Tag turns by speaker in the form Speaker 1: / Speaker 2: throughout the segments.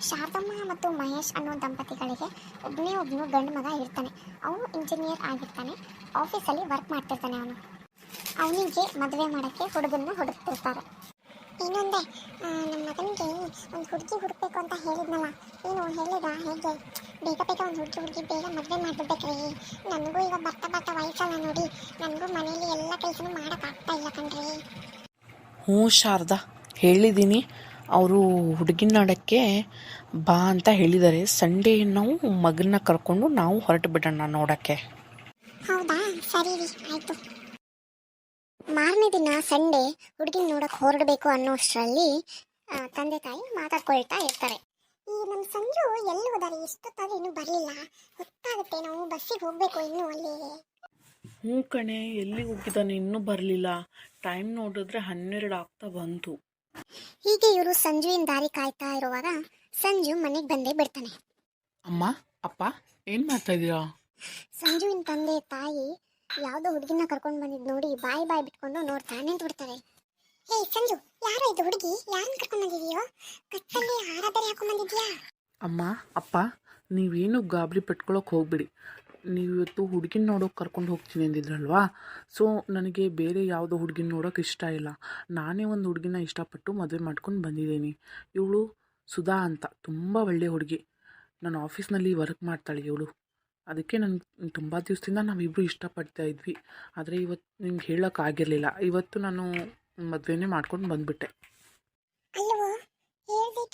Speaker 1: ಶಾರದಮ್ಮ ಮತ್ತು ಮಹೇಶ್ ಅನ್ನೋ ದಂಪತಿಗಳಿಗೆ ಒಬ್ಬನೇ ಒಬ್ಬನು ಗಂಡು ಮಗ ಇರ್ತಾನೆ. ಅವನು ಇಂಜಿನಿಯರ್ ಆಗಿರ್ತಾನೆ. ಆಫೀಸಲ್ಲಿ ವರ್ಕ್ ಮಾಡ್ತಿರ್ತಾನೆ ಅವನು. ಅವನಿಗೆ ಮದುವೆ ಮಾಡೋಕ್ಕೆ ಹುಡುಗನ್ನ ಹುಡುಕ್ತಿರ್ತಾರೆ. ಇನ್ನೊಂದೇ ನಮ್ಮ ಮಗನಿಗೆ ಒಂದು ಹುಡುಗಿ ಹುಡುಕ್ಬೇಕು ಅಂತ ಹೇಳಿದ್ನಲ್ಲ. ಏನು ಹೇಳಿದ? ಹೇಗೆ? ಬೇಗ ಬೇಗ ಒಂದು ಹುಡುಗಿ ಹುಡುಗಿ ಬೇಗ ಮದುವೆ ಮಾಡಿಬಿಡ್ಬೇಕ್ರಿ. ನನಗೂ ಈಗ ಬರ್ತಾ ಬರ್ತಾ ವಯಸ್ಸಲ್ಲ ನೋಡಿ. ನನಗೂ ಮನೇಲಿ ಎಲ್ಲ ಕೆಲಸನೂ ಮಾಡೋಕ್ಕಾಗ್ತಾ ಇಲ್ಲ ಕಣ್ರಿ.
Speaker 2: ಹ್ಞೂ ಶಾರದಾ ಹೇಳಿದ್ದೀನಿ ಅವರು ಹುಡುಗಿನ ನೋಡೋಕ್ಕೆ ಬಾ ಅಂತ ಹೇಳಿದ್ದಾರೆ. ಸಂಡೇ ನಾವು ಮಗನ ಕರ್ಕೊಂಡು ನಾವು ಹೊರಟು ಬಿಡೋಣ ನೋಡೋಕ್ಕೆ.
Speaker 1: ಹೌದಾ? ಸರಿ ರೀ ಆಯ್ತು. ಮಾರನೇ ದಿನ ಸಂಡೇ ಹುಡುಗಿನ ನೋಡಕ್ಕೆ ಹೊರಡಬೇಕು ಅನ್ನೋಷ್ಟರಲ್ಲಿ ಅಷ್ಟರಲ್ಲಿ ತಂದೆ ತಾಯಿ ಮಾತಾಡ್ಕೊಳ್ತಾ ಇರ್ತಾರೆ. ಈ ನಮ್ಮ ಸಂಜು ಎಲ್ಲಿ ಹೋದಾರೆ ಎಷ್ಟೊತ್ತಾದ್ರೂ ಇನ್ನೂ ಬರಲಿಲ್ಲ. ಹೊತ್ತಾಗುತ್ತೆ ನಾವು ಬಸ್ಸಿಗೆ ಹೋಗ್ಬೇಕು ಇನ್ನು ಅಲ್ಲಿ.
Speaker 2: ಹ್ಞೂ ಕಣೆ ಎಲ್ಲಿ ಹೋಗಿದ್ದಾನೆ? ಇನ್ನೂ ಬರಲಿಲ್ಲ. ಟೈಮ್ ನೋಡಿದ್ರೆ ಹನ್ನೆರಡು ಆಗ್ತಾ ಬಂತು.
Speaker 1: ಹೀಗೆ ಇವರು ಸಂಜುವಿನ ದಾರಿ ಕಾಯ್ತಾ ಇರುವಾಗ ಸಂಜು ಮನೆಗೆ ಬಂದೇ ಬಿಡ್ತಾನೆ.
Speaker 2: ಅಮ್ಮ ಅಪ್ಪ ಏನ್ ಮಾಡ್ತಾ ಇದೀರಾ
Speaker 1: ಸಂಜುವಿನ ತಂದೆ ತಾಯಿ ಯಾವುದೋ ಹುಡುಗಿನ ಕರ್ಕೊಂಡು ಬಂದಿದ್ ನೋಡಿ ಬಾಯಿ ಬಾಯಿ ಬಿಟ್ಕೊಂಡು ನೋಡ್ತಾ ನಿಂತು ಬಿಡ್ತಾರೆ ಹೇ ಸಂಜು ಯಾರೋ ಇದು ಹುಡುಗಿ? ಯಾರನ್ನ ಕರ್ಕೊಂಡು ಬಂದಿದೀಯೋ? ಕತ್ತಲ್ಲಿ ಹಾರ ಬೇರೆ ಹಾಕೊಂಡ್ ಬಂದಿದ್ಯಾ?
Speaker 2: ಅಮ್ಮ ಅಪ್ಪ ನೀವೇನು ಗಾಬರಿ ಪಟ್ಕೊಳಕ್ ಹೋಗ್ಬಿಡಿ. ನೀವು ಇವತ್ತು ಹುಡುಗಿನ ನೋಡೋಕೆ ಕರ್ಕೊಂಡು ಹೋಗ್ತೀನಿ ಅಂದಿದ್ರಲ್ವಾ? ಸೊ ನನಗೆ ಬೇರೆ ಯಾವುದೋ ಹುಡುಗಿನ ನೋಡೋಕೆ ಇಷ್ಟ ಇಲ್ಲ. ನಾನೇ ಒಂದು ಹುಡುಗಿನ ಇಷ್ಟಪಟ್ಟು ಮದುವೆ ಮಾಡ್ಕೊಂಡು ಬಂದಿದ್ದೀನಿ. ಇವಳು ಸುಧಾ ಅಂತ, ತುಂಬ ಒಳ್ಳೆಯ ಹುಡುಗಿ. ನಾನು ಆಫೀಸ್ನಲ್ಲಿ ವರ್ಕ್ ಮಾಡ್ತಾಳೆ ಇವಳು. ಅದಕ್ಕೆ ನನಗೆ ತುಂಬ ದಿವಸದಿಂದ ನಾವಿಬ್ಬರು ಇಷ್ಟಪಡ್ತಾ ಇದ್ವಿ. ಆದರೆ ಇವತ್ತು ನಿಮ್ಗೆ ಹೇಳೋಕ್ಕಾಗಿರಲಿಲ್ಲ ಇವತ್ತು ನಾನು ಮದುವೆನೇ ಮಾಡ್ಕೊಂಡು ಬಂದುಬಿಟ್ಟೆ.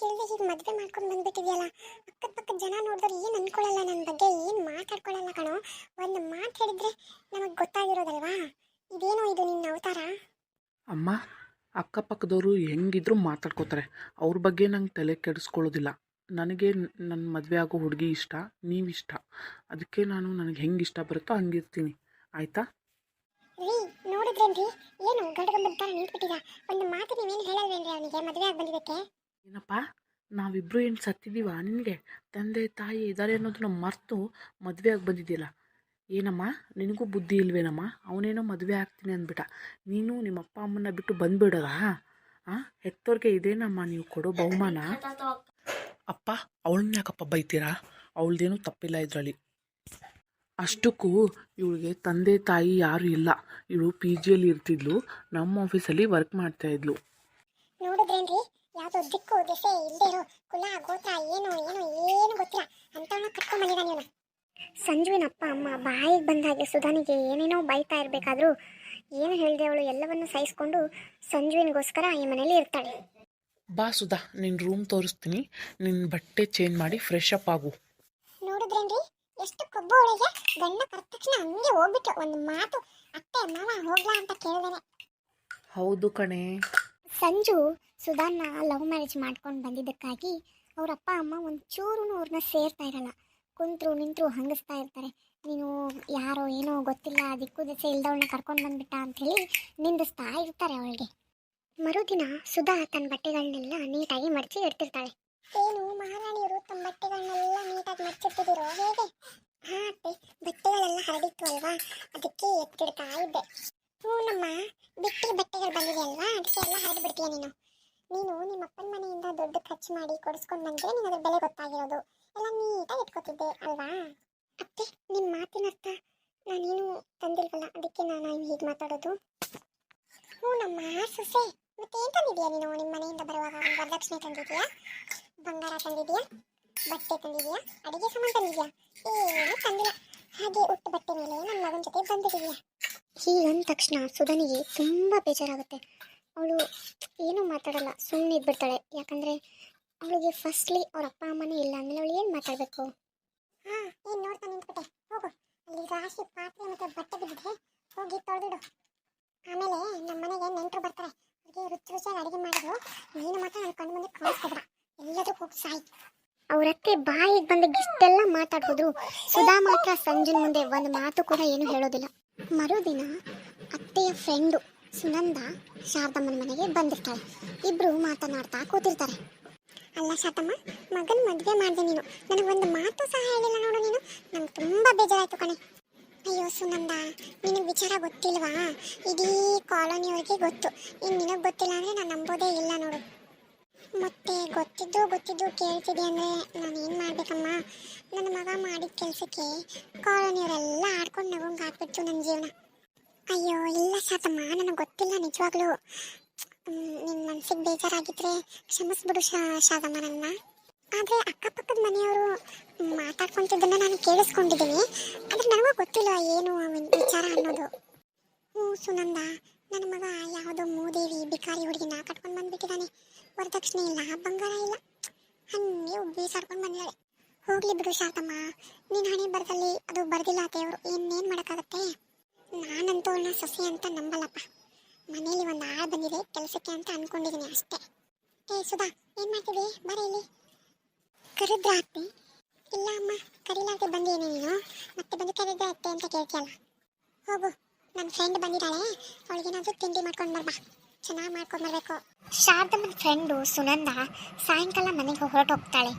Speaker 1: ಕೇಳ್ದೆ ಹೀಗೆ ಮದ್ವೆ ಮಾಡ್ಕೊಂಡು ಬಂದ್ಬಿಟ್ಟಿದ್ಯಲ್ಲ ಅಕ್ಕದ ಪಕ್ಕದ ಜನ ನೋಡಿದ್ರೆ ಏನು ಅನ್ಕೊಳ್ಳಲ್ಲ ನನ್ನ ಬಗ್ಗೆ ಏನು ಮಾತಾಡ್ಕೊಳ್ಳಲ್ಲ ಕಣೋ. ಒಂದು ಮಾತು ಹೇಳಿದ್ರೆ ನಮಗೆ ಗೊತ್ತಾಗಿರೋದಲ್ವಾ? ಇದೇನೋ ಇದು ನಿನ್ನ ಅವತಾರ?
Speaker 2: ಅಮ್ಮ ಅಕ್ಕಪಕ್ಕದವರು ಹೆಂಗಿದ್ರು ಮಾತಾಡ್ಕೋತಾರೆ. ಅವ್ರ ಬಗ್ಗೆ ನಂಗೆ ತಲೆ ಕೆಡಿಸ್ಕೊಳ್ಳೋದಿಲ್ಲ. ನನಗೆ ನನ್ನ ಮದುವೆ ಆಗೋ ಹುಡುಗಿ ಇಷ್ಟ ನೀವಿಷ್ಟ ಅದಕ್ಕೆ ನಾನು ನನಗೆ ಹೆಂಗೆ ಇಷ್ಟ ಬರುತ್ತೋ ಹಂಗಿರ್ತೀನಿ ಆಯಿತಾ?
Speaker 1: ರೀ ನೋಡಿದ್ರೇನ್ರಿ? ಏನು ಗಡ್ಗಂಬದ ಥರ ನಿಂತ್ಬಿಟ್ಟಿದ. ಒಂದು ಮಾತು ನೀವೇನು ಹೇಳಲ್ವೇನ್ರಿ ಅವನಿಗೆ ಮದುವೆ ಆಗಿ ಬಂದಿದ್ದಕ್ಕೆ?
Speaker 2: ಏನಪ್ಪ ನಾವಿಬ್ಬರು ಏನು ಸತ್ತಿದ್ದೀವ ನಿನಗೆ? ತಂದೆ, ತಾಯಿ ಇದ್ದಾರೆ ಅನ್ನೋದನ್ನ ಮರೆತು ಮದುವೆ ಆಗಿ ಬಂದಿದ್ದಿಲ್ಲ ಏನಮ್ಮ, ನಿನಗೂ ಬುದ್ಧಿ ಇಲ್ವೇನಮ್ಮ? ಅವನೇನೋ ಮದುವೆ ಆಗ್ತೀನಿ ಅಂದ್ಬಿಟ್ಟ. ನೀನು ನಿಮ್ಮ ಅಪ್ಪ, ಅಮ್ಮನ್ನ ಬಿಟ್ಟು ಬಂದುಬಿಡೋದ ಹಾಂ? ಹೆತ್ತೋರ್ಗೆ ಇದೇನಮ್ಮ ನೀವು ಕೊಡೋ ಬಹುಮಾನ? ಅಪ್ಪ, ಅವಳನ್ನ ಯಾಕಪ್ಪ ಬೈತೀರಾ? ಅವಳದೇನು ತಪ್ಪಿಲ್ಲ ಇದರಲ್ಲಿ. ಅಷ್ಟಕ್ಕೂ ಇವಳಿಗೆ ತಂದೆ, ತಾಯಿ ಯಾರೂ ಇಲ್ಲ. ಇವಳು ಪಿ ಜಿಯಲ್ಲಿ ಇರ್ತಿದ್ಲು. ನಮ್ಮ ಆಫೀಸಲ್ಲಿ ವರ್ಕ್ ಮಾಡ್ತಾ ಇದ್ಲು.
Speaker 1: ಯಾವುದೋ ದಿಕ್ಕು ದಿಸೆ ಇಲ್ಲದೆ ಇರೋ ಕುಲ ಗೋತ್ರ ಏನು ಏನು ಏನು ಗೊತ್ತಿಲ್ಲ. ಅಂತವನ್ನ ಕಟ್ಕೊಂಡ್ಬಂದಿದ್ದಾನೆ ಇವನು. ಸಂಜುವಿನ ಅಪ್ಪ ಅಮ್ಮ ಬಾಯಿಗೆ ಬಂದಾಗೆ ಸುಧಾನಿಗೆ ಏನೇನೋ ಬೈತಾ ಇರಬೇಕಾದ್ರೂ ಏನು ಹೇಳಿದೆ ಅವಳು ಎಲ್ಲವನ್ನು ಸಹಿಸ್ಕೊಂಡು ಸಂಜುವಿನಿಗೋಸ್ಕರ ಈ ಮನೇಲಿ ಇರ್ತಾಳೆ.
Speaker 2: ಬಾ ಸುಧಾ ನಿನ್ನ ರೂಮ್ ತೋರಿಸ್ತೀನಿ. ನಿನ್ನ ಬಟ್ಟೆ ಚೇಂಜ್ ಮಾಡಿ ಫ್ರೆಶ್ ಅಪ್ ಆಗು.
Speaker 1: ನೋಡಿದ್ರೇನ್ರಿ? ಎಷ್ಟು ಕೊಬ್ಬು ಅವಳಿಗೆ. ಗಂಡ ಕರೆದ ತಕ್ಷಣ ಹಂಗೆ ಹೋಗ್ಬಿಟ್ಟು ಒಂದು ಮಾತು ಅತ್ತೆ ಮಾವ ಹೋಗ್ಲಾ ಅಂತ ಕೇಳಿದಾನೆ.
Speaker 2: ಹೌದು ಕಣೆ.
Speaker 1: ಸಂಜು ಸುಧಾನ್ನ ಲವ್ ಮ್ಯಾರೇಜ್ ಮಾಡ್ಕೊಂಡು ಬಂದಿದ್ದಕ್ಕಾಗಿ ಅವ್ರ ಅಪ್ಪ, ಅಮ್ಮ ಒಂಚೂರು ಅವ್ರನ್ನ ಸೇರ್ತಾ ಇರಲ್ಲ. ಕುಂತರು, ನಿಂತರು ಹಂಗಿಸ್ತಾ ಇರ್ತಾರೆ. ನೀನು ಯಾರೋ ಏನೋ ಗೊತ್ತಿಲ್ಲ, ದಿಕ್ಕು ದೆಸೆ ಇಲ್ದವಳನ್ನ ಕರ್ಕೊಂಡು ಬಂದ್ಬಿಟ್ಟ ಅಂಥೇಳಿ ನಿಂದಿಸ್ತಾ ಇರ್ತಾರೆ ಅವಳಿಗೆ. ಮರುದಿನ ಸುಧಾ ತನ್ನ ಬಟ್ಟೆಗಳನ್ನೆಲ್ಲ ನೀಟಾಗಿ ಮಡಚಿ ಇಡ್ತಿರ್ತಾಳೆ. ಏನು ಮಹಾರಾಣಿಯವರು ತಮ್ಮ ಬಟ್ಟೆಗಳನ್ನೆಲ್ಲ ನೀಟಾಗಿ ಮಡಚಿಟ್ಟಿದ್ದೀರೋ ಹೇಗೆ? ಹಾ ಅತ್ತೆ, ಬಟ್ಟೆಗಳೆಲ್ಲ ಹರಡಿತ್ತು ಅಲ್ವಾ? ಅದಕ್ಕೆ ಎತ್ತಿಡ್ತಾ ಇದ್ದೆ. ಹ್ಞೂ ನಮ್ಮ ಬಿಟ್ಟಿ ಬಟ್ಟೆಗಳು ಬಂದಿದೆ ಅಲ್ವಾ? ಅದಕ್ಕೆ ಎಲ್ಲ ಹರಿದು ಬಿಡ್ತೀಯ ನೀನು? ನೀನು ನಿಮ್ಮ ಅಪ್ಪನ ಮನೆಯಿಂದ ದುಡ್ಡು ಖರ್ಚು ಮಾಡಿ ಕೊಡಿಸ್ಕೊಂಡು ಬಂದ್ರೆ ನಿನಗೆ ಅದ್ರ ಬೆಲೆ ಗೊತ್ತಾಗಿರೋದು. ಎಲ್ಲ ನೀಟಾಗಿ ಇಟ್ಕೋತಿದ್ದೆ ಅಲ್ವಾ? ಅತ್ತೆ ನಿಮ್ಮ ಮಾತಿನ ಅರ್ಥ. ನಾನೇನು ತಂದಿಲ್ವಲ್ಲ, ಅದಕ್ಕೆ ನಾನು ಹೀಗೆ ಮಾತಾಡೋದು. ಹ್ಞೂ ನಮ್ಮ ಸೊಸೆ ಏನು ತಂದಿದ್ಯಾ ನೀನು? ನಿಮ್ಮ ಮನೆಯಿಂದ ಬರುವಾಗ ವರದಕ್ಷಿಣೆ ತಂದಿದ್ಯಾ ಬಂಗಾರ ತಂದಿದ್ಯಾ ಬಟ್ಟೆ ತಂದಿದ್ಯಾ ಅಡುಗೆ ಸಾಮಾನು ತಂದಿದ್ಯಾ ಏನು ತಂದಿಲ್ಲ. ಹಾಗೆ ಉಟ್ಟು ಬಟ್ಟೆ ಮೇಲೆ ನನ್ನ ಮಗನ ಜೊತೆ ಬಂದಿದೀಯಾ ಹೀಗಂದ ತಕ್ಷಣ ಸುಧನಿಗೆ ತುಂಬ ಬೇಜಾರಾಗುತ್ತೆ. ಅವಳು ಏನೂ ಮಾತಾಡಲ್ಲ ಸುಮ್ಮನೆ ಇದ್ಬಿಡ್ತಾಳೆ. ಯಾಕಂದರೆ ಅವಳಿಗೆ ಫಸ್ಟ್ಲಿ ಅವ್ರ ಅಪ್ಪ ಅಮ್ಮನೇ ಇಲ್ಲ ಅಂದಮೇಲೆ ಅವಳು ಏನು ಮಾತಾಡಬೇಕು? ಹಾಂ, ಏನು ನೋಡ್ತಾ ನಿಂತ್ಬಿಟ್ಟೆ? ಹೋಗು. ಅಲ್ಲಿ ರಾಶಿ ಪಾತ್ರೆ ಮತ್ತು ಬಟ್ಟೆ ಬಿದ್ದಿದೆ. ಹೋಗಿ ತೊಳೆದಿಡು. ಆಮೇಲೆ ನಮ್ಮ ಮನೆಗೆ ನೆಂಟರು ಬರ್ತಾರೆ. ಅವ್ರಿಗೆ ರುಚಿ ರುಚಿಯಾಗಿ ಅಡುಗೆ ಮಾಡಿದ್ರು. ನೀನು ಮಾತ್ರ ನನ್ನ ಕಣ್ಣು ಮುಂದೆ ಕಾಣಿಸ್ತಿದ್ರ ಎಲ್ಲದೂ ಹೋಗಿ ಸಾಯಿ. ಅವರತ್ತೆ ಬಾಯಿಗೆ ಬಂದಾಗ ಇಷ್ಟೆಲ್ಲ ಮಾತಾಡ್ಬೋದ್ರು ಸುಧಾ ಮಾತ್ರ ಸಂಜಿನ ಮುಂದೆ ಒಂದು ಮಾತು ಕೂಡ ಏನು ಹೇಳೋದಿಲ್ಲ. ಮರುದಿನ ಅತ್ತೆಯ ಫ್ರೆಂಡು ಸುನಂದ ಶಾರದಮ್ಮನ ಮನೆಗೆ ಬಂದಿರ್ತಾಳೆ. ಇಬ್ರು ಮಾತನಾಡ್ತಾ ಕೂತಿರ್ತಾರೆ. ಅಲ್ಲ ಶಾತಮ್ಮ ಮಗನ ಮದುವೆ ಮಾಡಿದೆ ನೀನು. ನನಗೊಂದು ಮಾತು ಸಹ ಹೇಳಿಲ್ಲ ನೋಡು ನೀನು. ನಂಗೆ ತುಂಬ ಬೇಜಾರಾಯ್ತು ಕಣೆ. ಅಯ್ಯೋ ಸುನಂದ, ನಿನಗೆ ವಿಚಾರ ಗೊತ್ತಿಲ್ವಾ? ಇಡೀ ಕಾಲೋನಿಯವ್ರಿಗೆ ಗೊತ್ತು. ಇನ್ನು ನಿನಗೆ ಗೊತ್ತಿಲ್ಲ ಅಂದರೆ ನಾನು ನಂಬೋದೇ ಇಲ್ಲ ನೋಡು. ಮತ್ತೆ ಗೊತ್ತಿದ್ದು ಗೊತ್ತಿದ್ದು ಕೇಳ್ತಿದ್ದೆ ಅಂದರೆ ನಾನು ಏನು ಮಾಡಬೇಕಮ್ಮ? ನನ್ನ ಮಗ ಮಾಡಿದ ಕೆಲಸಕ್ಕೆ ಕಾಲೋನಿಯವರೆಲ್ಲ ಆಡ್ಕೊಂಡು ನಗೊಂಗೆ ಹಾಕ್ಬಿಟ್ಟು ನನ್ನ ಜೀವನ. ಅಯ್ಯೋ, ಇಲ್ಲ ಸಾತಮ್ಮ, ನನಗೆ ಗೊತ್ತಿಲ್ಲ ನಿಜವಾಗ್ಲೂ. ನಿನ್ನ ಮನ್ಸಿಗೆ ಬೇಜಾರಾಗಿದ್ರೆ ಕ್ಷಮಿಸ್ಬಿಡು ಶಾದಮ್ಮ ನನ್ನ. ಆದರೆ ಅಕ್ಕಪಕ್ಕದ ಮನೆಯವರು ಮಾತಾಡ್ಕೊಂತಿದ್ದನ್ನ ನಾನು ಕೇಳಿಸ್ಕೊಂಡಿದ್ದೀನಿ. ಆದರೆ ನನಗೂ ಗೊತ್ತಿಲ್ಲ ಏನು ವಿಚಾರ ಅನ್ನೋದು. ಹ್ಞೂ ಸುನಂದ, ನನ್ನ ಮಗ ಯಾವುದೋ ಮೂದೇವಿ ಬಿಕಾರಿ ಹುಡುಗಿನ ಕಟ್ಕೊಂಡು ಬಂದ್ಬಿಟ್ಟಿದ್ದಾನೆ ವರದಕ್ಷಿಣೆ ಇಲ್ಲ, ಬಂಗಾರ ಇಲ್ಲ. ಹಂಗೆ ಬೀಸಾಡ್ಕೊಂಡು ಬಂದಿದ್ದಾಳೆ ಹೋಗ್ಲಿ ಬಿಡು ಶಾತಮ್ಮ ನೀನು ಹಣೆ ಬರದಲ್ಲಿ ಅದು ಬರ್ದಿಲ್ಲ ದೇವರು ಇನ್ನೇನು ಮಾಡೋಕ್ಕಾಗತ್ತೆ? ನಾನಂತೂ ಅವಳನ್ನ ಸೊಸೆ ಅಂತ ನಂಬಲ್ಲಪ್ಪ. ಮನೇಲಿ ಒಂದು ಆಳು ಬಂದಿದೆ, ಕೆಲಸಕ್ಕೆ ಅಂತ ಅನ್ಕೊಂಡಿದ್ದೀನಿ ಅಷ್ಟೇ. ಏ, ಸುಧಾ, ಏನು ಮಾಡ್ತಿದ್ದೆ? ಬರ ಇಲ್ಲಿ. ಕರೆದ್ರ ಅತ್ತೆ ಇಲ್ಲ ಅಮ್ಮ, ಕರೀಲಾರ್ದೆ ಬಂದೇನೆ ನೀನು. ಮತ್ತೆ ಬಂದು ಕರಿದ್ರ ಅತ್ತೆ ಅಂತ ಕೇಳ್ತಿಯಲ್ಲ. ಹೋಗು ನನ್ನ ಫ್ರೆಂಡ್ ಬಂದಿದ್ದಾಳೆ. ಅವಳಿಗೇನಾದ್ರೂ ತಿಂಡಿ ಮಾಡ್ಕೊಂಡು ಬರ್ಬಾ. ಚೆನ್ನಾಗಿ ಮಾಡ್ಕೊಂಡು ಬರಬೇಕು. ಶಾರದಮ್ಮನ ಫ್ರೆಂಡು ಸುನಂದ ಸಾಯಂಕಾಲ ಮನೆಗೆ ಹೊರಟೋಗ್ತಾಳೆ.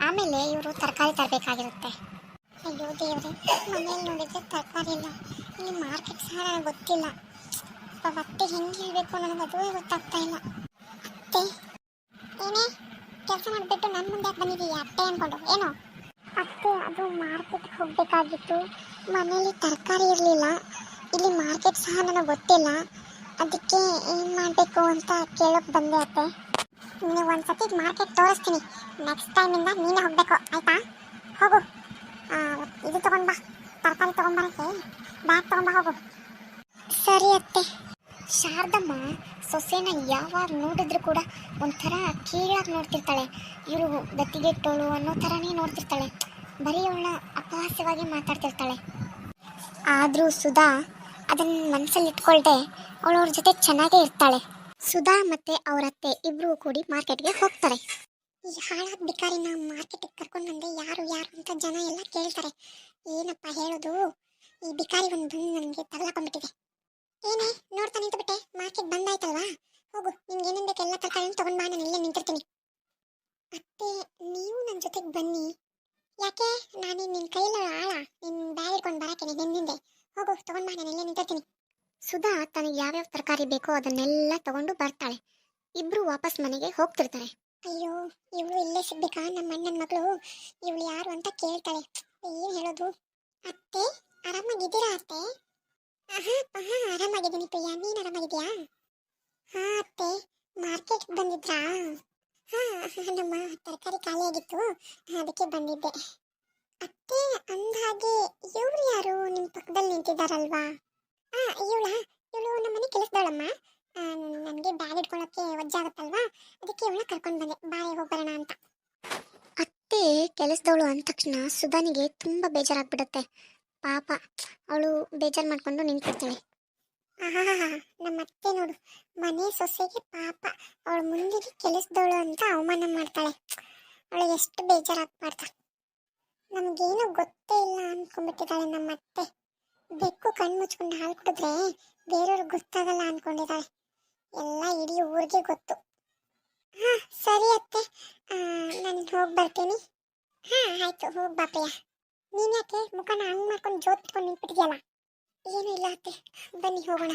Speaker 1: ಆಮೇಲೆ ಇವರು ತರಕಾರಿ ತರಬೇಕಾಗಿರುತ್ತೆ. ಅಯ್ಯೋ ದೇವ್ರೆ ಮನೇಲಿ ನೋಡಿದ್ರೆ ತರಕಾರಿ ಇಲ್ಲ. ಇಲ್ಲಿ ಮಾರ್ಕೆಟ್ ಸಹ ನನಗೆ ಗೊತ್ತಿಲ್ಲ ಅತ್ತೆ ಹೆಂಗೆ ಹೇಳಬೇಕು ನನಗೆ ಅದು ಗೊತ್ತಾಗ್ತಾ ಇಲ್ಲ. ಅತ್ತೆ, ಏನೇ ಕೆಲಸ ಮಾಡಿಬಿಟ್ಟು ನನ್ನ ಮುಂದೆ ಬಂದಿದ್ದೀಯ ಅತ್ತೆ ಅನ್ಕೊಂಡು. ಏನು? ಅತ್ತೆ, ಅದು ಮಾರ್ಕೆಟ್ಗೆ ಹೋಗಬೇಕಾಗಿತ್ತು. ಮನೇಲಿ ತರಕಾರಿ ಇರಲಿಲ್ಲ. ಇಲ್ಲಿ ಮಾರ್ಕೆಟ್ ಸಹ ನನಗೆ ಗೊತ್ತಿಲ್ಲ. ಅದಕ್ಕೆ ಏನು ಮಾಡಬೇಕು ಅಂತ ಕೇಳೋಕೆ ಬಂದೆ ಅತ್ತೆ. ನಿನಗೆ ಒಂದು ಸತಿ ಮಾರ್ಕೆಟ್ ತೋರಿಸ್ತೀನಿ. ನೆಕ್ಸ್ಟ್ ಟೈಮಿಂದ ನೀನೇ ಹೋಗಬೇಕು. ಆಯ್ತಾ? ಹೋಗು. ಇದು ತಗೊಂಡ್ ಬಾ. ತರಕಾರಿ ತಗೊಂಬರಕ್ಕೆ ಬ್ಯಾಗ್ ತಗೊಂಬ ಹೋಗು. ಸರಿ ಅತ್ತೆ. ಶಾರದಮ್ಮ ಸೊಸೆನ ಯಾವಾಗ ನೋಡಿದ್ರು ಕೂಡ ಒಂಥರ ಕೀಳಾಗಿ ನೋಡ್ತಿರ್ತಾಳೆ. ಇವರು ಗತ್ತಿಗೆಟ್ಟೋಳು ಅನ್ನೋ ಥರನೇ ನೋಡ್ತಿರ್ತಾಳೆ. ಬರೀ ಅವಳನ್ನ ಅಪಹಾಸ್ಯವಾಗಿ ಮಾತಾಡ್ತಿರ್ತಾಳೆ. ಆದರೂ ಸುಧಾ ಅದನ್ನು ಮನಸ್ಸಲ್ಲಿ ಇಟ್ಕೊಳ್ದೆ ಅವಳವ್ರ ಜೊತೆ ಚೆನ್ನಾಗೇ ಇರ್ತಾಳೆ. ಸುಧಾ ಮತ್ತೆ ಅವರತ್ತೆ ಇಬ್ಬರೂ ಕೂಡಿ ಮಾರ್ಕೆಟ್ಗೆ ಹೋಗ್ತಾರೆ. ಈ ಹಾಳಾದ ಬಿಕಾರಿನ ಮಾರ್ಕೆಟಿಗೆ ಕರ್ಕೊಂಡು ಬಂದೆ ಯಾರು ಯಾರು ಅಂತ ಜನ ಎಲ್ಲ ಕೇಳ್ತಾರೆ. ಏನಪ್ಪ ಹೇಳೋದು? ಈ ಬಿಕಾರಿ ಒಂದು ಬಂದು ನನಗೆ ತಗಲಾಕೊಂಡ್ಬಿಟ್ಟಿದೆ ಏನೇ, ನೋಡ್ತಾ ನಿಂತುಬಿಟ್ಟೆ. ಮಾರ್ಕೆಟ್ ಬಂದಾಯ್ತಲ್ವಾ? ಹೋಗು, ನಿಮ್ಗೆ ಏನೇನು ಬೇಕು ಎಲ್ಲ ತರಕಾರಿನ ತಗೊಂಡ್ ಬಾ, ನಾನು ಇಲ್ಲೇ ನಿಂತಿರ್ತೀನಿ. ಅತ್ತೆ, ನೀವು ನನ್ನ ಜೊತೆಗೆ ಬನ್ನಿ. ಯಾಕೆ? ನಾನು ನಿನ್ನ ಕೈಯಲ್ಲಿ ಆಳ. ನಿನ್ನ ಬ್ಯಾಗ್ ಇಟ್ಕೊಂಡು ಬರಕ್ಕೆ ನಿನ್ನಿಂದೆ. ಹೋಗು, ತಗೊಂಡ್ ಬಾ, ನಾನು ಇಲ್ಲೇ ನಿಂತಿರ್ತೀನಿ. ಸುಧಾ ತನಗೆ ಯಾವ್ಯಾವ ತರಕಾರಿ ಬೇಕೋ ಅದನ್ನೆಲ್ಲ ತಗೊಂಡು ಬರ್ತಾಳೆ. ಇಬ್ರು ವಾಪಸ್ ಮನೆಗೆ ಹೋಗ್ತಿರ್ತಾರೆ. ಅಯ್ಯೋ, ಇವಳು ಇಲ್ಲೇ ಸಿಗ್ಬೇಕಾ? ನಮ್ಮ ಅಣ್ಣನ ಮಗಳು. ಇವಳು ಯಾರು ಅಂತ ಕೇಳ್ತಾಳೆ. ಏನು ಹೇಳೋದು? ಅತ್ತೆ, ಆರಾಮಾಗಿದ್ದೀರಾ ಅತ್ತೆ? ಆಹಾ ಆರಾಮಾಗಿದ್ದೀನಿ ಪ್ರಿಯಾ. ನೀನ್ ಆರಾಮಾಗಿದ್ಯಾ ಹಾ, ಅತ್ತೆ. ಮಾರ್ಕೆಟ್ ಬಂದಿದ್ರಾ? ಹಾ ನಮ್ಮ ತರಕಾರಿ ಖಾಲಿ ಆಗಿತ್ತು. ಅದಕ್ಕೆ ಬಂದಿದ್ದೆ. ಅತ್ತೆ ಅಂದಾಗೆ ಇವ್ರು ಯಾರು? ನಿಮ್ಮ ಪಕ್ಕದಲ್ಲಿ ನಿಂತಿದ್ದಾರಲ್ವಾ? ಹಾ ಇವಳ? ಇವಳು ನಮ್ಮ ಮನೆ ಕೆಲಸದವಳಮ್ಮ? ನನಗೆ ಬ್ಯಾಗ್ ಇಟ್ಕೊಳ್ಳೋಕ್ಕೆ ವಜ್ಜಾಗುತ್ತಲ್ವಾ? ಅದಕ್ಕೆ ಇವಳ ಕರ್ಕೊಂಡು ಬಂದೆ. ಬಾಳೆ ಹೋಗೋಣ ಅಂತ. ಅತ್ತೆ ಕೆಲಸದವಳು ಅಂದ ತಕ್ಷಣ ಸುಧಾನಿಗೆ ತುಂಬ ಬೇಜಾರಾಗ್ಬಿಡುತ್ತೆ. ಪಾಪ, ಅವಳು ಬೇಜಾರು ಮಾಡ್ಕೊಂಡು ನಿಂತಿರ್ತಾಳೆ ನಮ್ಮ ಅತ್ತೆ ನೋಡು. ಮನೆ ಸೊಸೆಗೆ ಪಾಪ. ಅವಳು ಮುಂದಿಗೆ ಕೆಲಸದವಳು ಅಂತ ಅವಮಾನ ಮಾಡ್ತಾಳೆ. ಅವಳು ಎಷ್ಟು ಬೇಜಾರಾಗ್ಬಾರ್ದ. ನಮಗೇನು ಗೊತ್ತೇ ಇಲ್ಲ ಅನ್ಕೊಂಡ್ಬಿಟ್ಟಿದ್ದಾಳೆ ನಮ್ಮ ಅತ್ತೆ ಬೆಕ್ಕು ಕಣ್ಣು ಮುಚ್ಕೊಂಡು ಹಾಲು ಕುಡಿದ್ರೆ ಬೇರೆಯವ್ರಿಗೆ ಗೊತ್ತಾಗಲ್ಲ ಅನ್ಕೊಂಡಿದ್ದಾಳೆ. ಎಲ್ಲ ಇಡೀ ಊರಿಗೆ ಗೊತ್ತು. ಹಾ, ಸರಿ ಅತ್ತೆ. ನಾನು ಹೋಗಿ ಬರ್ತೀನಿ. ಹಾ, ಆಯ್ತು. ಹೋಗಿ ಬಾಪಯ್ಯ ನೀನ್ ಯಾಕೆ ಮುಖನ ಹಂಗ್ ಮಾಡ್ಕೊಂಡು ಜೋತ್ಕೊಂಡು ನಿಂತ್ಬಿಟ್ಟಿದ್ಯಲ್ಲ? ಏನೂ ಇಲ್ಲ ಅತ್ತೆ. ಬನ್ನಿ, ಹೋಗೋಣ.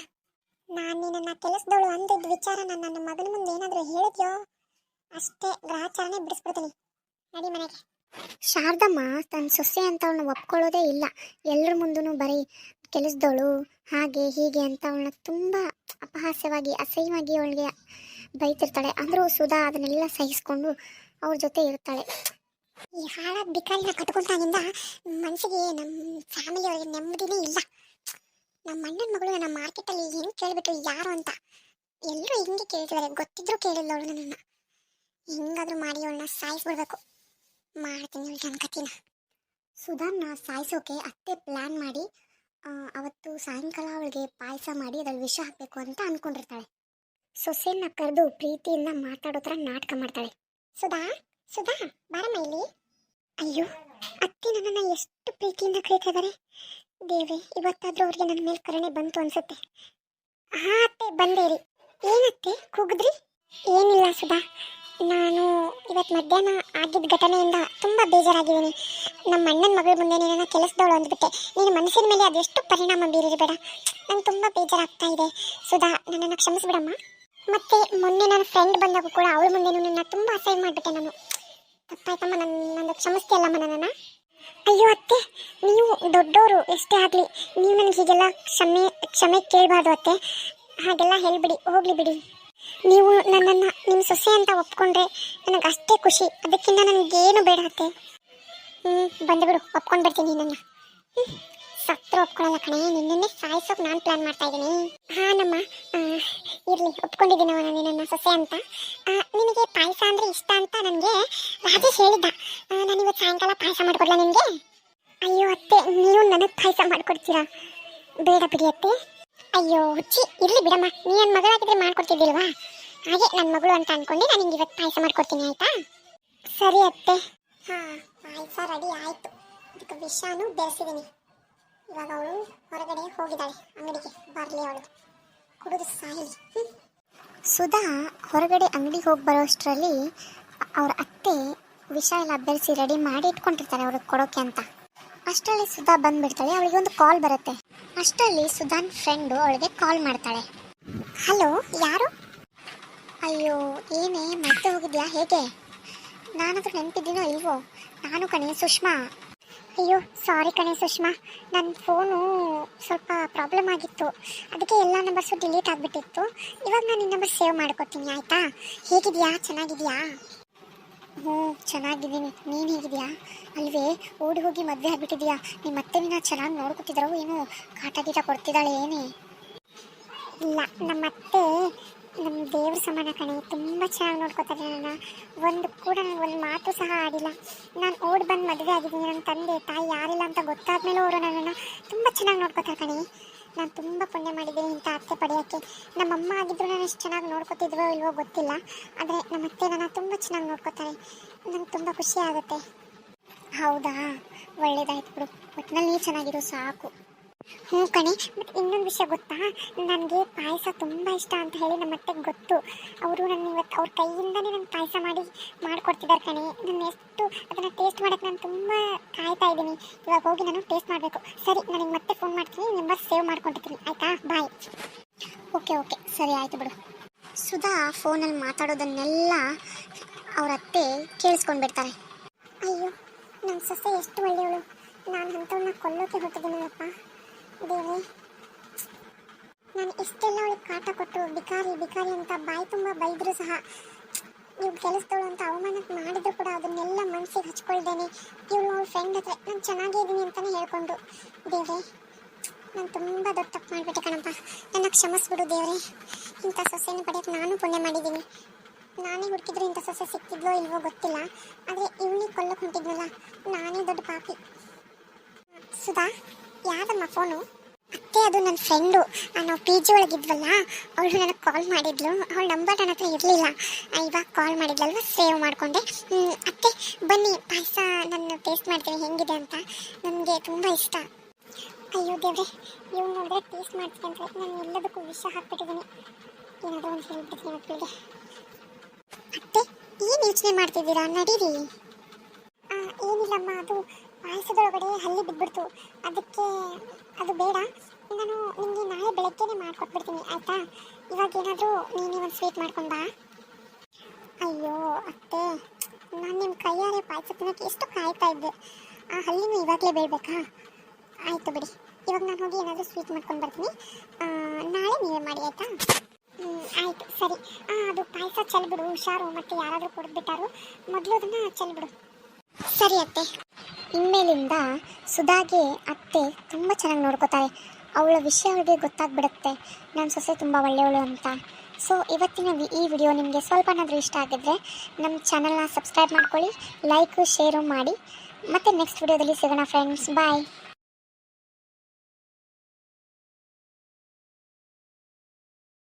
Speaker 1: ನಾನು ನಿನ್ನ ಕೆಲಸದವಳು ಅಂದಿದ್ದ ವಿಚಾರ ನಾನು ನನ್ನ ಮಗನ ಮುಂದೆ ಏನಾದರೂ ಹೇಳಿದ್ಯೋ? ಅಷ್ಟೇ ಗ್ರಹಾಚಾರನೆ ಬಿಡಿಸ್ಬಿಡ್ತೀನಿ. ನಡಿ ಮನೆಗೆ. ಶಾರದಮ್ಮ ತನ್ನ ಸೊಸೆ ಅಂತ ಅವಳನ್ನ ಒಪ್ಕೊಳ್ಳೋದೇ ಇಲ್ಲ. ಎಲ್ಲರ ಮುಂದೂ ಬರೀ ಕೆಲಸದವಳು ಹಾಗೆ, ಹೀಗೆ ಅಂತ ಅವಳನ್ನ ತುಂಬ ಅಪಹಾಸ್ಯವಾಗಿ, ಅಸಹ್ಯವಾಗಿ ಅವಳಿಗೆ ಬೈತಿರ್ತಾಳೆ. ಅಂದರೂ ಸುಧಾ ಅದನ್ನೆಲ್ಲ ಸಹಿಸ್ಕೊಂಡು ಅವ್ರ ಜೊತೆ ಇರ್ತಾಳೆ. ಈ ಹಾಳಾದ ಬಿಕಾರಿನ ಕಟ್ಕೊಂಡಾಗಿಂದ ಮನಸ್ಸಿಗೆ ನಮ್ಮ ಫ್ಯಾಮಿಲಿ ಅವರಿಗೆ ನೆಮ್ಮದಿನೇ ಇಲ್ಲ. ನಮ್ಮ ಅಣ್ಣನ ಮಗಳು ನನ್ನ ಮಾರ್ಕೆಟಲ್ಲಿ ಹೆಂಗೆ ಕೇಳಿಬಿಟ್ರು ಯಾರು ಅಂತ? ಎಲ್ಲರೂ ಹಿಂಗೆ ಕೇಳ್ತಿದ್ದಾರೆ ಗೊತ್ತಿದ್ರು ಕೇಳಿಲ್ಲ ಅವಳು ನನ್ನನ್ನು. ಹೆಂಗಾದ್ರೂ ಮಾಡಿ ಅವಳನ್ನ ಸಾಯಿಸ್ಬಿಡ್ಬೇಕು. ಮಾಡ್ತೀನಿ ಅವಳಿಗೆ ನನ್ನ ಕತಿನ ಸುಧಾನ್ನ ಸಾಯಿಸೋಕೆ ಅತ್ತೆ ಪ್ಲ್ಯಾನ್ ಮಾಡಿ ಅವತ್ತು ಸಾಯಂಕಾಲ ಅವಳಿಗೆ ಪಾಯಸ ಮಾಡಿ ಅದ್ರಲ್ಲಿ ವಿಷ ಹಾಕಬೇಕು ಅಂತ ಅನ್ಕೊಂಡಿರ್ತಾಳೆ. ಸೊಸೆನ ಕರೆದು ಪ್ರೀತಿಯಿಂದ ಮಾತಾಡೋ ಥರ ನಾಟಕ ಮಾಡ್ತಾಳೆ. ಸುಧಾ ಸುಧಾ, ಬಾರಮ್ಮ ಇಲ್ಲಿ. ಅಯ್ಯೋ, ಅತ್ತೆ ನನ್ನನ್ನು ಎಷ್ಟು ಪ್ರೀತಿಯಿಂದ ಕರೀತಾ ಇದ್ದಾರೆ ಇವತ್ತಾದರೂ ಇವತ್ತಾದ್ರೂ ಅವ್ರಿಗೆ ನನ್ನ ಮೇಲೆ ಕರುಣೆ ಬಂತು ಅನ್ಸುತ್ತೆ. ಹಾ ಅತ್ತೆ ಬಂದೇರಿ ಏನತ್ತೆ, ಕೂಗಿದ್ರಿ? ಏನಿಲ್ಲ ಸುಧಾ. ನಾನು ಇವತ್ತು ಮಧ್ಯಾಹ್ನ ಆಗಿದ್ದ ಘಟನೆಯಿಂದ ತುಂಬ ಬೇಜಾರಾಗಿದ್ದೀನಿ. ನಮ್ಮ ಅಣ್ಣನ ಮಗಳ ಮುಂದೆ ನಿನ್ನ ಕೆಲಸದವಳು ಅಂದ್ಬಿಟ್ಟೆ, ನೀನು ಮನಸ್ಸಿನ ಮೇಲೆ ಅದೆಷ್ಟು ಪರಿಣಾಮ ಬೀರಿರಬೇಡ ನಂಗೆ ತುಂಬ ಬೇಜಾರಾಗ್ತಾ ಇದೆ. ಸುಧಾ, ನನ್ನನ್ನು ಕ್ಷಮಿಸ್ಬಿಡಮ್ಮ. ಮತ್ತೆ ಮೊನ್ನೆ ನನ್ನ ಫ್ರೆಂಡ್ ಬಂದಾಗ ಕೂಡ ಅವಳ ಮುಂದೆ ನನ್ನ ತುಂಬ ಅಸಹ್ಯ ಮಾಡಿಬಿಟ್ಟೆ ನಾನು. ತಪ್ಪಾಯ್ತಮ್ಮ ನನ್ನ ನನ್ನ ಕ್ಷಮಿಸ್ತೀಯಲ್ಲಮ್ಮ ನನ್ನನ್ನು? ಅಯ್ಯೋ ಅತ್ತೆ, ನೀವು ದೊಡ್ಡವರು ಎಷ್ಟೇ ಆಗಲಿ, ನೀವು ನನಗೆ ಹೀಗೆಲ್ಲ ಕ್ಷಮೆ ಕ್ಷಮೆ ಕೇಳಬಾರ್ದು ಅತ್ತೆ. ಹಾಗೆಲ್ಲ ಹೇಳಿಬಿಡಿ, ಹೋಗಲಿ ಬಿಡಿ. ನೀವು ನನ್ನನ್ನು ನಿಮ್ಮ ಸೊಸೆ ಅಂತ ಒಪ್ಕೊಂಡ್ರೆ ನನಗೆ ಅಷ್ಟೇ ಖುಷಿ. ಅದಕ್ಕಿಂತ ನನಗೇನು ಬೇಡ ಅತ್ತೆ. ಹ್ಞೂ ಬಂದುಬಿಡು. ಒಪ್ಕೊಂಡು ಬರ್ತೀನಿ ನನ್ನ ಸತ್ರ ಒಪ್ಕೊಳ್ಳಲ್ಲ ಕಣೆ. ನಿನ್ನೆ ಸಾಯಿಸೋಕೆ ನಾನು ಪ್ಲಾನ್ ಮಾಡ್ತಾ ಇದ್ದೀನಿ. ಹಾಂ, ನಮ್ಮ ಇರಲಿ. ಒಪ್ಕೊಂಡಿದ್ದೀನವ ನಾನು ನನ್ನ ಸೊಸೆ ಅಂತ. ನಿನಗೆ ಪಾಯಸ ಅಂದರೆ ಇಷ್ಟ ಅಂತ ನನಗೆ ರಾಜೇಶ್ ಹೇಳಿದ್ದ. ನಾನು ಇವತ್ತು ಸಾಯಂಕಾಲ ಪಾಯಸ ಮಾಡಿಕೊಡ್ಲ ನಿನಗೆ? ಅಯ್ಯೋ ಅತ್ತೆ, ನೀವು ನನಗೆ ಪಾಯಸ ಮಾಡಿಕೊಡ್ತೀರಾ? ಬೇಡ ಬಿಡಿ ಅತ್ತೆ. ಅಯ್ಯೋ ಹುಚ್ಚಿ ಇರಲಿ ಬಿಡಮ್ಮ. ನೀ ನನ್ನ ಮಗಳಾಗಿದ್ರೆ ಮಾಡ್ಕೊಡ್ತಿದ್ದಿಲ್ವಾ? ಹಾಗೆ ನನ್ನ ಮಗಳು ಅಂತ ಅನ್ಕೊಂಡು ನಾನು ನಿಂಗೆ ಇವತ್ತು ಪಾಯಸ ಮಾಡ್ಕೊಡ್ತೀನಿ ಆಯ್ತಾ? ಸರಿ ಅತ್ತೆ. ಹಾಂ, ಪಾಯಸ ರೆಡಿ ಆಯಿತು. ಅದಕ್ಕೆ ವಿಷಾನು ಬೆರೆಸಿದ್ದೀನಿ ಇವಾಗ ಅವಳು ಹೊರಗಡೆ ಹೋಗಿದ್ದಾಳೆ, ಅಂಗಡಿಗೆ. ಬರಲಿ ಅವಳು. ಕುಡಿದು ಸಾಯಿ ಸುಧಾ ಹೊರಗಡೆ ಅಂಗಡಿಗೆ ಹೋಗಿ ಬರೋಷ್ಟರಲ್ಲಿ ಅವ್ರ ಅತ್ತೆ ವಿಷ ಎಲ್ಲ ಬೆರೆಸಿ ರೆಡಿ ಮಾಡಿ ಇಟ್ಕೊಂಡಿರ್ತಾರೆ ಅವ್ರಿಗೆ ಕೊಡೋಕೆ ಅಂತ. ಅಷ್ಟರಲ್ಲಿ ಸುಧಾ ಬಂದ್ಬಿಡ್ತಾಳೆ, ಅವಳಿಗೆ ಒಂದು ಕಾಲ್ ಬರುತ್ತೆ. ಅಷ್ಟರಲ್ಲಿ ಸುಧಾನ್ ಫ್ರೆಂಡು ಅವಳಿಗೆ ಕಾಲ್ ಮಾಡ್ತಾಳೆ. ಹಲೋ, ಯಾರು? ಅಯ್ಯೋ, ಏನೇ, ಮತ್ತೆ ಹೋಗಿದ್ಯಾ? ಹೇಗೆ? ನಾನದು ನೆನಪಿದ್ದೀನೋ ಇಲ್ವೋ? ನಾನು ಕಣೆ ಸುಷ್ಮಾ. ಅಯ್ಯೋ ಸಾರಿ ಕಣೆ ಸುಷ್ಮಾ. ನನ್ನ ಫೋನು ಸ್ವಲ್ಪ ಪ್ರಾಬ್ಲಮ್ ಆಗಿತ್ತು. ಅದಕ್ಕೆ ಎಲ್ಲ ನಂಬರ್ಸು ಡಿಲೀಟ್ ಆಗಿಬಿಟ್ಟಿತ್ತು. ಇವಾಗ ನಾನು ಈ ನಂಬರ್ ಸೇವ್ ಮಾಡ್ಕೊತೀನಿ, ಆಯಿತಾ? ಹೇಗಿದೆಯಾ? ಚೆನ್ನಾಗಿದೆಯಾ? ಹ್ಞೂ, ಚೆನ್ನಾಗಿದ್ದೀನಿ. ನೀನು ಹೇಗಿದೆಯಾ? ಅಲ್ವೇ, ಓಡಿ ಹೋಗಿ ಮದುವೆ ಆಗಿಬಿಟ್ಟಿದ್ಯಾ? ನಿಮ್ಮ ಮತ್ತೆ ನಿನ್ನ ಚೆನ್ನಾಗಿ ನೋಡ್ಕೊತಿದ್ರು ಏನು ಕಾಟ ಗೀಟ ಕೊಡ್ತಿದ್ದಾಳೆ, ಏನೇ? ಇಲ್ಲ ನಮ್ಮ ಅತ್ತೆ ನಮ್ಮ ದೇವ್ರ ಸಮಾನ ಕಣೆ, ತುಂಬ ಚೆನ್ನಾಗಿ ನೋಡ್ಕೋತಾರೆ ನನ್ನ ಒಂದು ಕೂಡ ನನಗೆ ಒಂದು ಮಾತು ಸಹ ಆಡಿಲ್ಲ. ನಾನು ಓಡಿ ಬಂದು ಮದುವೆ ಆಗಿದ್ದೀನಿ ನನ್ನ ತಂದೆ, ತಾಯಿ ಯಾರಿಲ್ಲ ಅಂತ ಗೊತ್ತಾದ್ಮೇಲೆ ಅವರು ನನ್ನನ್ನು ತುಂಬ ಚೆನ್ನಾಗಿ ನೋಡ್ಕೋತಾರೆ ಕಣೆ. ನಾನು ತುಂಬ ಪುಣ್ಯ ಮಾಡಿದ್ದೀನಿ ಇಂಥ ಅತ್ತೆ ಪಡೆಯೋಕ್ಕೆ. ನಮ್ಮಮ್ಮ ಆಗಿದ್ರು ನಾನು ಎಷ್ಟು ಚೆನ್ನಾಗಿ ನೋಡ್ಕೋತಿದ್ವೋ ಇಲ್ವೋ ಗೊತ್ತಿಲ್ಲ. ಆದರೆ ನಮ್ಮ ಅತ್ತೆ ನನ್ನ ತುಂಬ ಚೆನ್ನಾಗಿ ನೋಡ್ಕೋತಾರೆ. ನಂಗೆ ತುಂಬ ಖುಷಿ ಆಗುತ್ತೆ. ಹೌದಾ? ಒಳ್ಳೇದಾಯ್ತು ಬಿಡು. ಒಟ್ಟಿನಲ್ಲಿ ಚೆನ್ನಾಗಿರು, ಸಾಕು. ಹ್ಞೂ ಕಣಿ ಮತ್ತು ಇನ್ನೊಂದು ವಿಷಯ ಗೊತ್ತಾ? ನನಗೆ ಪಾಯಸ ತುಂಬ ಇಷ್ಟ ಅಂತ ಹೇಳಿ ನಮ್ಮ ಅತ್ತೆಗೆ ಗೊತ್ತು. ಅವರು ನನ್ನ ಇವತ್ತು ಅವ್ರ ಕೈಯಿಂದನೇ ನಂಗೆ ಪಾಯಸ ಮಾಡಿ ಮಾಡಿಕೊಡ್ತಿದ್ದಾರೆ ಕಣಿ. ನಾನು ಎಷ್ಟು ಅದನ್ನು ಟೇಸ್ಟ್ ಮಾಡೋಕ್ಕೆ ನಾನು ತುಂಬ ಕಾಯ್ತಾ ಇದ್ದೀನಿ. ಇವಾಗ ಹೋಗಿ ನಾನು ಟೇಸ್ಟ್ ಮಾಡಬೇಕು. ಸರಿ ನನಗೆ ಮತ್ತೆ ಫೋನ್ ಮಾಡ್ತೀನಿ. ನಂಬರ್ ಸೇವ್ ಮಾಡ್ಕೊಂಡಿರ್ತೀನಿ ಆಯಿತಾ? ಬಾಯ್ ಓಕೆ ಓಕೆ ಸರಿ, ಆಯಿತು ಬಿಡು. ಸುಧಾ ಫೋನಲ್ಲಿ ಮಾತಾಡೋದನ್ನೆಲ್ಲ ಅವ್ರ ಅತ್ತೆ ಕೇಳಿಸ್ಕೊಂಡ್ಬಿಡ್ತಾರೆ. ಅಯ್ಯೋ ನನ್ನ ಸೊಸೆ ಎಷ್ಟು ಒಳ್ಳೆಯವಳು. ನಾನು ಅಂಥವ್ನ ಕೊಲ್ಲೋಕೆ ಹೊರಟಿದ್ದೀನಲ್ಲಪ್ಪ. ದೇವ್ರೆ ನಾನು ಇಷ್ಟೆಲ್ಲ ಅವಳಿಗೆ ಕಾಟ ಕೊಟ್ಟು ಬಿಕಾರಿ ಬಿಕಾರಿ ಅಂತ ಬಾಯಿ ತುಂಬ ಬೈದರೂ ಸಹ ನೀವು ಕೆಲಸದವಳು ಅಂತ ಅವಮಾನಕ್ಕೆ ಮಾಡಿದ್ರು ಕೂಡ ಅದನ್ನೆಲ್ಲ ಮನಸ್ಸಿಗೆ ಹಚ್ಕೊಳ್ದೇನೆ. ಇವಳು ಅವ್ಳ ಫ್ರೆಂಡ್ ಹತ್ರ, ನಾನು ಚೆನ್ನಾಗೇ ಇದ್ದೀನಿ ಅಂತಲೇ ಹೇಳ್ಕೊಂಡು, ದೇವ್ರೆ, ನಾನು ತುಂಬ ದೊಡ್ಡ ತಪ್ಪು ಮಾಡಿಬಿಟ್ಟೆ ಕಣಪ್ಪ. ನನ್ನ ಕ್ಷಮಿಸ್ಬಿಡು ದೇವ್ರೆ. ಇಂಥ ಸೊಸೆಯನ್ನು ಪಡೆಯೋಕೆ ನಾನು ಪುಣ್ಯ ಮಾಡಿದ್ದೀನಿ. ನಾನೇ ಹುಡುಕಿದ್ರೆ ಇಂಥ ಸೊಸೆ ಸಿಕ್ತಿದ್ಲೋ ಇಲ್ವೋ ಗೊತ್ತಿಲ್ಲ. ಆದರೆ ಇವಳಿಗೆ ಕೊಲ್ಲಕ್ಕೆ ಹೊಂಟಿದ್ನಲ್ಲ, ನಾನೇ ದೊಡ್ಡ ಪಾಪಿ. ಸುಧಾ ಯಾರಮ್ಮ ಫೋನು ಅತ್ತೆ, ಅದು ನನ್ನ ಫ್ರೆಂಡು ನಾವು ಪಿ ಜಿ ಒಳಗಿದ್ವಲ್ಲ ಅವಳು ನನಗೆ ಕಾಲ್ ಮಾಡಿದ್ಲು. ಅವಳ ನಂಬರ್ ನನ್ನ ಹತ್ರ ಇರಲಿಲ್ಲ. ಇವಾಗ ಕಾಲ್ ಮಾಡಿದ್ಲಲ್ವ ಸೇವ್ ಮಾಡಿಕೊಂಡೆ. ಅತ್ತೆ, ಬನ್ನಿ, ಪಾಯಸ ನಾನು ಟೇಸ್ಟ್ ಮಾಡ್ತೀನಿ, ಹೆಂಗಿದೆ ಅಂತ. ನನಗೆ ತುಂಬ ಇಷ್ಟ. ಅಯ್ಯೋ ದೇವ್ರೆ ಇವ್ನು ನೋಡಿದ್ರೆ ಟೇಸ್ಟ್ ಮಾಡ್ತೀನಿ ಅಂತ. ನಾನು ಎಲ್ಲದಕ್ಕೂ ವಿಷ ಹಾಕ್ಬಿಟ್ಟಿದ್ದೀನಿ. ಏನಾದರೂ ಒಂದು ಹೇಳ್ಬಿಡ್ತೀನಿ ಮಕ್ಕಳಿಗೆ ಅತ್ತೆ, ಏನು ಯೋಚನೆ ಮಾಡ್ತಿದ್ದೀರಾ? ನಡೀರಿ. ಏನಿಲ್ಲಮ್ಮ, ಅದು ಪಾಯಸದೊಳಗಡೆ ಹಲ್ಲಿ ಬಿದ್ಬಿಡ್ತು. ಅದಕ್ಕೆ ಅದು ಬೇಡ. ನಾನು ನಿಮಗೆ ನಾಳೆ ಬೆಳಗ್ಗೆನೆ ಮಾಡ್ಕೊಟ್ಬಿಡ್ತೀನಿ, ಆಯಿತಾ? ಇವಾಗ ಏನಾದರೂ ನೀನೇ ಒಂದು ಸ್ವೀಟ್ ಮಾಡ್ಕೊಂಡು ಅಯ್ಯೋ, ಅತ್ತೆ, ನಾನು ನಿಮ್ಮ ಕೈಯಾರೆ ಪಾಯಸ ತಿನ್ನೋಕ್ಕೆ ಎಷ್ಟು ಕಾಯ್ತಾ ಇದ್ದೆ. ಆ ಹಲ್ಲಿನೂ ಇವಾಗಲೇ ಬೇಡಬೇಕಾ? ಆಯಿತು ಬಿಡಿ. ಇವಾಗ ನಾನು ಹೋಗಿ ಏನಾದರೂ ಸ್ವೀಟ್ ಮಾಡ್ಕೊಂಡು ಬರ್ತೀನಿ. ನಾಳೆ ನೀವೇ ಮಾಡಿ, ಆಯಿತಾ? ಆಯಿತು, ಸರಿ. ಅದು ಪಾಯಸ ಚೆಲ್ಬಿಡು, ಹುಷಾರು, ಮತ್ತು ಯಾರಾದರೂ ಕೊಡ್ಬಿಟ್ಟಾರು ಮೊದಲು ಅದನ್ನು ಚೆಲ್ಬಿಡು. ಸರಿ, ಅತ್ತೆ. ಇನ್ಮೇಲಿಂದ ಸುಧಾಗೆ ಅತ್ತೆ ತುಂಬ ಚೆನ್ನಾಗಿ ನೋಡ್ಕೋತಾರೆ. ಅವಳ ವಿಷಯ ಅವಳಿಗೆ ಗೊತ್ತಾಗ್ಬಿಡುತ್ತೆ. ನನ್ನ ಸೊಸೆ ತುಂಬ ಒಳ್ಳೆಯವಳು ಅಂತ. ಸೊ ಇವತ್ತಿನ ಈ ವಿಡಿಯೋ ನಿಮಗೆ ಸ್ವಲ್ಪನಾದರೂ ಇಷ್ಟ ಆಗಿದ್ರೆ ನಮ್ಮ ಚಾನಲ್ನ ಸಬ್ಸ್ಕ್ರೈಬ್ ಮಾಡ್ಕೊಳ್ಳಿ ಲೈಕು ಶೇರು ಮಾಡಿ. ಮತ್ತು ನೆಕ್ಸ್ಟ್ ವಿಡಿಯೋದಲ್ಲಿ ಸಿಗೋಣ ಫ್ರೆಂಡ್ಸ್ ಬಾಯ್